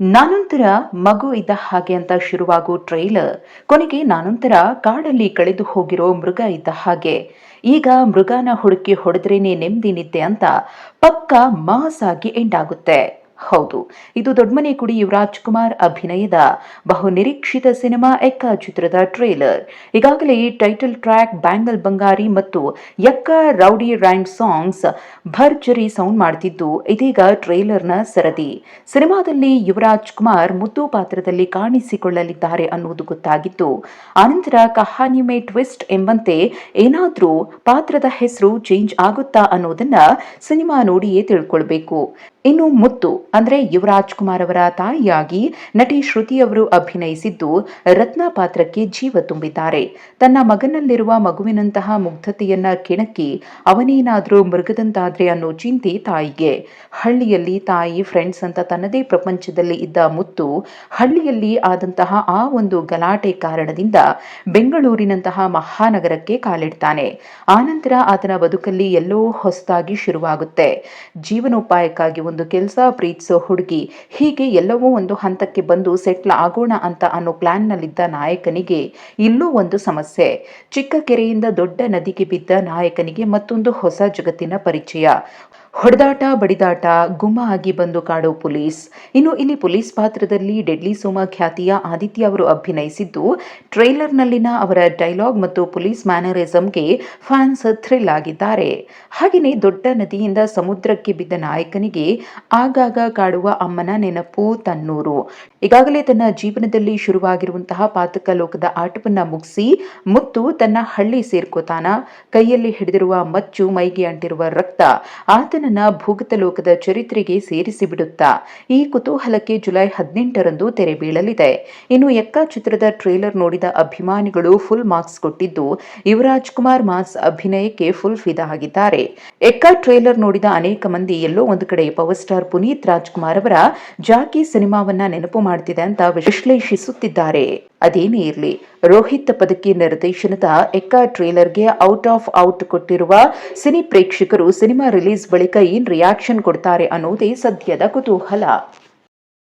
ನಾನಂತರ ಮಗು ಇದ್ದ ಹಾಗೆ ಅಂತ ಶುರುವಾಗೋ ಟ್ರೈಲರ್ ಕೊನೆಗೆ ನಾನೊಂಥರ ಕಾಡಲ್ಲಿ ಕಳೆದು ಹೋಗಿರೋ ಮೃಗ ಇದ್ದ ಹಾಗೆ. ಈಗ ಮೃಗನ ಹುಡುಕಿ ಹೊಡೆದ್ರೇನೆ ನೆಮ್ಮದಿ ನಿದ್ದೆ ಅಂತ ಪಕ್ಕ ಮಾಸ್ ಆಗಿ ಎಂಡ್ ಆಗುತ್ತೆ. ಹೌದು. ಇದು ದೊಡ್ಡಮನೆ ಕುಡಿ ಯುವರಾಜ್ ಕುಮಾರ್ ಅಭಿನಯದ ಬಹುನಿರೀಕ್ಷಿತ ಸಿನಿಮಾ ಎಕ್ಕ ಚಿತ್ರದ ಟ್ರೇಲರ್. ಈಗಾಗಲೇ ಟೈಟಲ್ ಟ್ರ್ಯಾಕ್, ಬ್ಯಾಂಗಲ್ ಬಂಗಾರಿ ಮತ್ತು ಎಕ್ಕ ರೌಡಿ ರೈಮ್ ಸಾಂಗ್ಸ್ ಭರ್ಜರಿ ಸೌಂಡ್ ಮಾಡ್ತಿದ್ದು ಇದೀಗ ಟ್ರೇಲರ್ನ ಸರದಿ. ಸಿನಿಮಾದಲ್ಲಿ ಯುವರಾಜ್ ಕುಮಾರ್ ಮುದ್ದು ಪಾತ್ರದಲ್ಲಿ ಕಾಣಿಸಿಕೊಳ್ಳಲಿದ್ದಾರೆ ಅನ್ನುವುದು ಗೊತ್ತಾಗಿತ್ತು. ಆನಂತರ ಕಹಾನಿ ಮೇ ಟ್ವಿಸ್ಟ್ ಎಂಬಂತೆ ಏನಾದರೂ ಪಾತ್ರದ ಹೆಸರು ಚೇಂಜ್ ಆಗುತ್ತಾ ಅನ್ನೋದನ್ನ ಸಿನಿಮಾ ನೋಡಿಯೇ ತಿಳ್ಕೊಳ್ಬೇಕು. ಇನ್ನು ಮುತ್ತು ಅಂದ್ರೆ ಯುವರಾಜ್ ಕುಮಾರ್ ಅವರ ತಾಯಿಯಾಗಿ ನಟಿ ಶ್ರುತಿ ಅವರು ಅಭಿನಯಿಸಿದ್ದು ರತ್ನ ಪಾತ್ರಕ್ಕೆ ಜೀವ ತುಂಬಿದ್ದಾರೆ. ತನ್ನ ಮಗನಲ್ಲಿರುವ ಮಗುವಿನಂತಹ ಮುಗ್ಧತೆಯನ್ನ ಕೆಣಕಿ ಅವನೇನಾದರೂ ಮೃಗದಂತಾದ್ರೆ ಅನ್ನೋ ಚಿಂತೆ ತಾಯಿಗೆ. ಹಳ್ಳಿಯಲ್ಲಿ ತಾಯಿ ಫ್ರೆಂಡ್ಸ್ ಅಂತ ತನ್ನದೇ ಪ್ರಪಂಚದಲ್ಲಿ ಇದ್ದ ಮುತ್ತು, ಹಳ್ಳಿಯಲ್ಲಿ ಆದಂತಹ ಆ ಒಂದು ಗಲಾಟೆ ಕಾರಣದಿಂದ ಬೆಂಗಳೂರಿನಂತಹ ಮಹಾನಗರಕ್ಕೆ ಕಾಲಿಡ್ತಾನೆ. ಆನಂತರ ಆತನ ಬದುಕಲ್ಲಿ ಎಲ್ಲೋ ಹೊಸದಾಗಿ ಶುರುವಾಗುತ್ತೆ. ಜೀವನೋಪಾಯಕ್ಕಾಗಿ ಒಂದು ಕೆಲಸ ಪ್ರೀತಿಸೋ ಹುಡುಗಿ. ಹೀಗೆ ಎಲ್ಲವೂ ಒಂದು ಹಂತಕ್ಕೆ ಬಂದು ಸೆಟ್ಲ್ ಆಗೋಣ ಅಂತ ಅನ್ನೋ ಪ್ಲಾನ್ನಲ್ಲಿದ್ದ ನಾಯಕನಿಗೆ ಇಲ್ಲೂ ಒಂದು ಸಮಸ್ಯೆ. ಚಿಕ್ಕ ಕೆರೆಯಿಂದ ದೊಡ್ಡ ನದಿಗೆ ಬಿದ್ದ ನಾಯಕನಿಗೆ ಮತ್ತೊಂದು ಹೊಸ ಜಗತ್ತಿನ ಪರಿಚಯ. ಹೊಡೆದಾಟ, ಬಡಿದಾಟ ಗುಮ್ಮ ಆಗಿ ಬಂದು ಕಾಡೋ ಪೊಲೀಸ್. ಇನ್ನು ಇಲ್ಲಿ ಪೊಲೀಸ್ ಪಾತ್ರದಲ್ಲಿ ಡೆಡ್ಲಿ ಸೋಮಾ ಖ್ಯಾತಿಯ ಆದಿತ್ಯ ಅವರು ಅಭಿನಯಿಸಿದ್ದು, ಟ್ರೈಲರ್ನಲ್ಲಿನ ಅವರ ಡೈಲಾಗ್ ಮತ್ತು ಪೊಲೀಸ್ ಮ್ಯಾನರಿಸಂಗೆ ಫ್ಯಾನ್ಸ್ ಥ್ರಿಲ್ ಆಗಿದ್ದಾರೆ. ಹಾಗೆಯೇ ದೊಡ್ಡ ನದಿಯಿಂದ ಸಮುದ್ರಕ್ಕೆ ಬಿದ್ದ ನಾಯಕನಿಗೆ ಆಗಾಗ ಕಾಡುವ ಅಮ್ಮನ ನೆನಪು ತನ್ನೂರು ಈಗಾಗಲೇ ತನ್ನ ಜೀವನದಲ್ಲಿ ಶುರುವಾಗಿರುವಂತಹ ಪಾತಕ ಲೋಕದ ಆಟವನ್ನ ಮುಗಿಸಿ, ಮುತ್ತು ತನ್ನ ಹಳ್ಳಿ ಸೇರ್ಕೋತಾನ. ಕೈಯಲ್ಲಿ ಹಿಡಿದಿರುವ ಮಚ್ಚು, ಮೈಗೆ ಅಂಟಿರುವ ರಕ್ತ. ಆತನನ್ನ ಭೂಗತ ಲೋಕದ ಚರಿತ್ರೆಗೆ ಸೇರಿಸಿಬಿಡುತ್ತಾ ಈ ಕುತೂಹಲಕ್ಕೆ ಜುಲೈ ಹದಿನೆಂಟರಂದು ತೆರೆ ಬೀಳಲಿದೆ. ಇನ್ನು ಎಕ್ಕ ಚಿತ್ರದ ಟ್ರೇಲರ್ ನೋಡಿದ ಅಭಿಮಾನಿಗಳು ಫುಲ್ ಮಾರ್ಕ್ಸ್ ಕೊಟ್ಟಿದ್ದು ಯುವರಾಜ್ ಕುಮಾರ್ ಮಾಸ್ ಅಭಿನಯಕ್ಕೆ ಫುಲ್ ಫಿದಾ ಆಗಿದ್ದಾರೆ. ಎಕ್ಕ ಟ್ರೇಲರ್ ನೋಡಿದ ಅನೇಕ ಮಂದಿ ಎಲ್ಲೋ ಒಂದು ಕಡೆ ಪವರ್ ಸ್ಟಾರ್ ಪುನೀತ್ ರಾಜ್ಕುಮಾರ್ ಅವರ ಜಾಕಿ ಸಿನಿಮಾವನ್ನ ನೆನಪು ಮಾಡ್ತಿದೆ ಅಂತ ವಿಶ್ಲೇಷಿಸುತ್ತಿದ್ದಾರೆ. ಅದೇನೇ ಇರಲಿ, ರೋಹಿತ್ ಪದಕಿ ನಿರ್ದೇಶನದ ಎಕ್ಕ ಟ್ರೇಲರ್ಗೆ ಔಟ್ ಆಫ್ ಔಟ್ ಕೊಟ್ಟಿರುವ ಸಿನಿ ಪ್ರೇಕ್ಷಕರು ಸಿನಿಮಾ ರಿಲೀಸ್ ಬಳಿಕ ಏನ್ ರಿಯಾಕ್ಷನ್ ಕೊಡ್ತಾರೆ ಅನ್ನೋದೇ ಸದ್ಯದ ಕುತೂಹಲ.